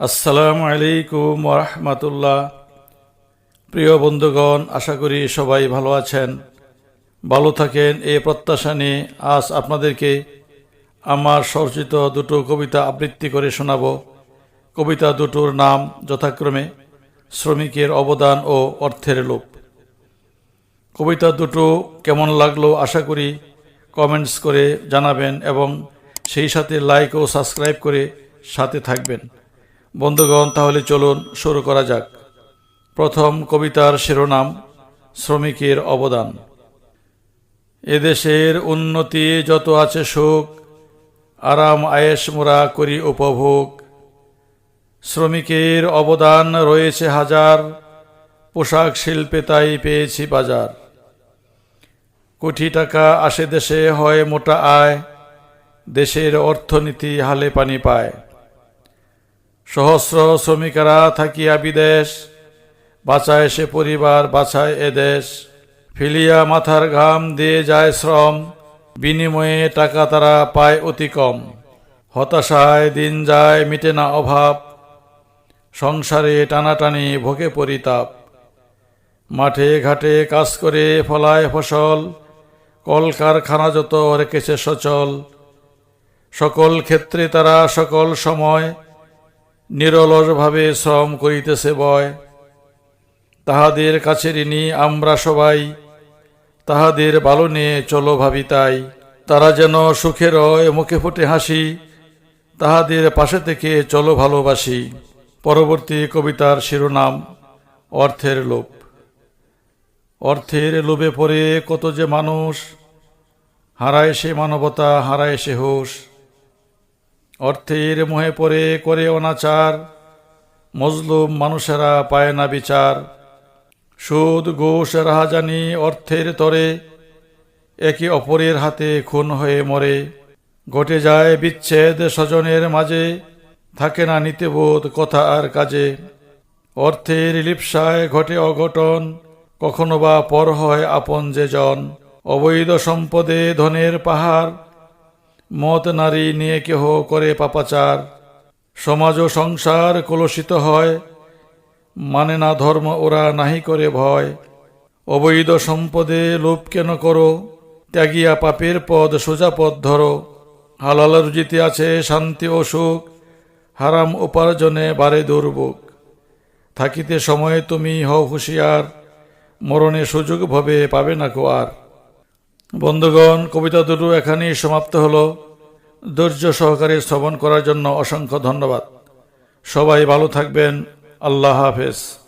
আসসালামু আলাইকুম রহমতুল্লাহ প্রিয় বন্ধুগণ, আশা করি সবাই ভালো আছেন। ভালো থাকেন এ প্রত্যাশা নিয়ে আজ আপনাদেরকে আমার স্বরচিত দুটো কবিতা আবৃত্তি করে শোনাব। কবিতা দুটোর নাম যথাক্রমে শ্রমিকের অবদান ও অর্থের লোপ কবিতা দুটো কেমন লাগল আশা করি কমেন্টস করে জানাবেন এবং সেই সাথে লাইক ও সাবস্ক্রাইব করে সাথে থাকবেন। বন্ধুগণ, তাহলে চলুন শুরু করা যাক। প্রথম কবিতার শিরোনাম, শ্রমিকের অবদান। এদেশের উন্নতি যত আছে সুখ, আরাম আয়েস মোরা করি উপভোগ। শ্রমিকের অবদান রয়েছে হাজার, পোশাক শিল্পে তাই পেয়েছি বাজার। কোটি টাকা আসে দেশে হয় মোটা আয়, দেশের অর্থনীতি হালে পানি পায়। সহস্র শ্রমিকেরা থাকিয়া বিদেশ, বাঁচায় সে পরিবার, বাঁচায় এ দেশ। ফিলিয়া মাথার ঘাম দিয়ে যায় শ্রম, বিনিময়ে টাকা তারা পায় অতি কম। হতাশায় দিন যায়, মিটে না অভাব। সংসারে টানাটানি ভোগে পরিতাপ। মাঠে ঘাটে কাজ করে ফলায় ফসল, কলকারখানা যত রেখেছে সচল। সকল ক্ষেত্রে তারা সকল সময় নিরলসভাবে শ্রম করিতেছে বয়। তাহাদের কাছে ঋণী আমরা সবাই। তাহাদের ভালো নিয়ে চলো ভাবি তাই। তারা যেন সুখে রয়, মুখে ফুটে হাসি। তাহাদের পাশে থেকে চলো ভালোবাসি। পরবর্তী কবিতার শিরোনাম, অর্থের লোভ। অর্থের লোভে পড়ে কত যে মানুষ। হারায় সে মানবতা, হারায় সে হুশ। অর্থের মোহে পড়ে করে অনাচার মজলুম মানুষেরা পায় না বিচার। সুদ, ঘোষ, রাহাজানি অর্থের তরে। একে অপরের হাতে খুন হয়ে মরে। ঘটে যায় বিচ্ছেদ স্বজনের মাঝে। থাকে না নীতিবোধ কথা আর কাজে। অর্থের লিপসায় ঘটে অঘটন। কখনো বা পর হয় আপন যে জন। অবৈধ সম্পদে ধনের পাহাড়। মত নারী নিয়ে কেহ করে পাপাচার। সমাজ ও সংসার কলুষিত হয় মানে না ধর্ম ওরা নাহি করে ভয়। অবৈধ সম্পদে লোভ কেন করো? ত্যাগিয়া পাপের পদ সোজা পথ ধরো। হালাল রুজিতে আছে শান্তি ও সুখ, হারাম উপার্জনে বারে দুর্ভোগ। থাকিতে সময়ে তুমি হও হুঁশিয়ার, মরণে সুযোগ ভবে পাবে না কো আর বন্ধুগণ, কবিতা দুটো এখানেই সমাপ্ত হলো। ধৈর্য সহকারে শ্রবণ করার জন্য অসংখ্য ধন্যবাদ। সবাই ভালো থাকবেন। আল্লাহ হাফেজ।